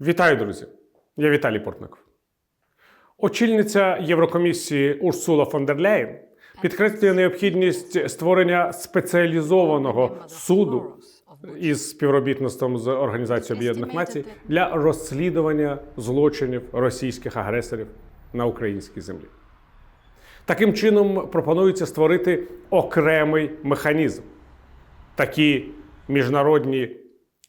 Вітаю, друзі! Я Віталій Портников. Очільниця Єврокомісії Урсула фон дер Ляєн підкреслює необхідність створення спеціалізованого суду із співробітництвом з Організацією Об'єднаних Націй для розслідування злочинів російських агресорів на українській землі. Таким чином пропонується створити окремий механізм. Такі міжнародні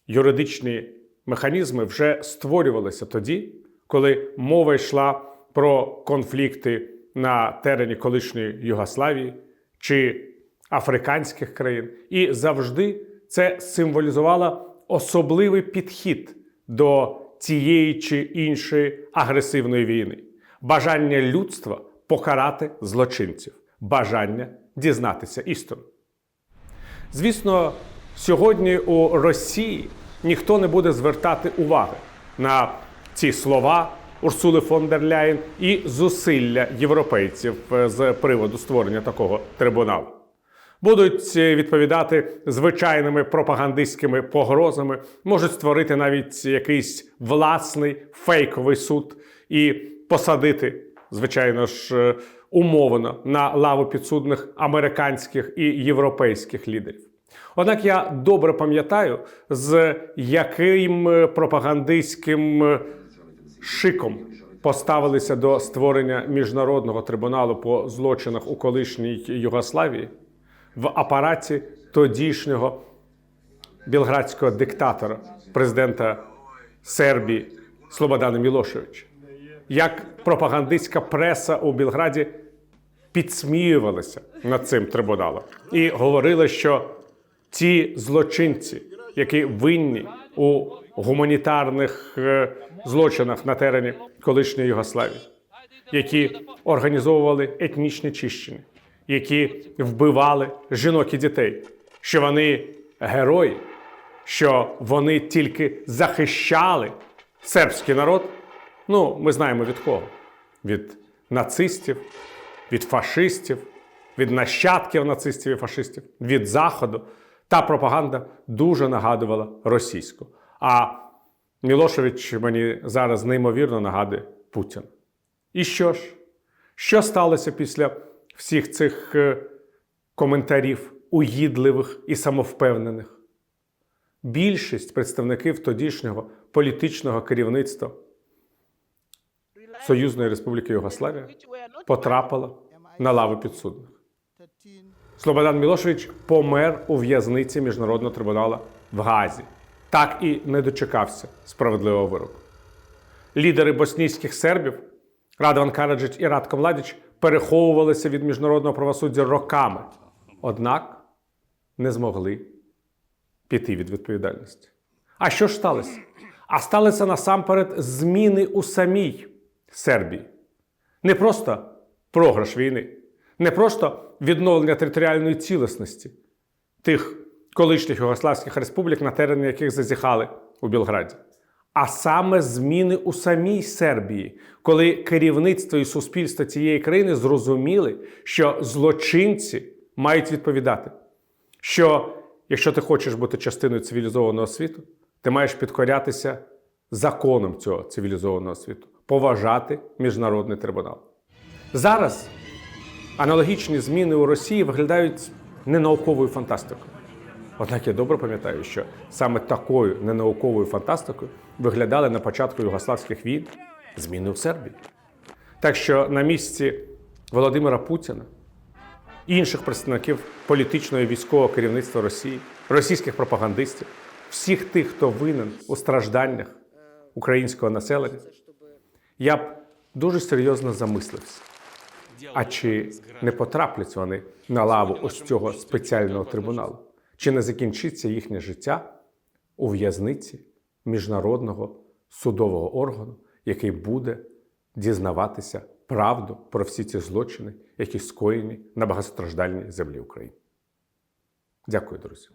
юридичні механізми вже створювалися тоді, коли мова йшла про конфлікти на терені колишньої Югославії чи африканських країн, і завжди це символізувало особливий підхід до цієї чи іншої агресивної війни, бажання людства покарати злочинців, бажання дізнатися істину. Звісно, сьогодні у Росії ніхто не буде звертати уваги на ці слова Урсули фон дер Ляєн і зусилля європейців е, з приводу створення такого трибуналу. Будуть е, відповідати звичайними пропагандистськими погрозами, можуть створити навіть якийсь власний фейковий суд і посадити, звичайно ж, е, умовно на лаву підсудних американських і європейських лідерів. Однак я добре пам'ятаю, з яким е, пропагандистським е, шиком поставилися до створення міжнародного трибуналу по злочинах у колишній Югославії в апараті тодішнього білградського диктатора, президента Сербії Слободана Мілошевича. Як пропагандистська преса у Білграді підсміювалася над цим трибуналом і говорили, що ті злочинці, які винні у гуманітарних е, злочинах на терені колишньої Югославії, які організовували етнічні чищення, які вбивали жінок і дітей, що вони герої, що вони тільки захищали сербський народ. Ну, ми знаємо від кого: від нацистів, від фашистів, від нащадків нацистів і фашистів, від Заходу. Та пропаганда дуже нагадувала російську. А Мілошевич мені зараз неймовірно нагадує Путін. І що ж? Що сталося після всіх цих е, коментарів, уїдливих і самовпевнених? Більшість представників тодішнього політичного керівництва Союзної Республіки Югославія потрапила на лаву підсудних. Слободан Мілошевич помер у в'язниці Міжнародного трибуналу в Газі. Так і не дочекався справедливого вироку. Лідери боснійських сербів Радован Караджич і Радко Младіч переховувалися від міжнародного правосуддя роками, однак не змогли піти від відповідальності. А що ж сталося? А сталося насамперед зміни у самій Сербії. Не просто програш війни, не просто відновлення територіальної цілісності тих колишніх югославських республік, на терени яких зазіхали у Білграді, а саме зміни у самій Сербії, коли керівництво і суспільство цієї країни зрозуміли, що злочинці мають відповідати, що якщо ти хочеш бути частиною цивілізованого світу, ти маєш підкорятися законам цього цивілізованого світу, поважати міжнародний трибунал. Зараз аналогічні зміни у Росії виглядають ненауковою фантастикою. Однак я добре пам'ятаю, що саме такою ненауковою фантастикою виглядали на початку югославських війн зміни в Сербії. Так що на місці Володимира Путіна, інших представників політичного і військового керівництва Росії, російських пропагандистів, всіх тих, хто винен у стражданнях українського населення, я б дуже серйозно замислився. А чи не потраплять вони на лаву ось цього спеціального трибуналу? Чи не закінчиться їхнє життя у в'язниці міжнародного судового органу, який буде дізнаватися правду про всі ці злочини, які скоєні на багатостраждальній землі України? Дякую, друзі.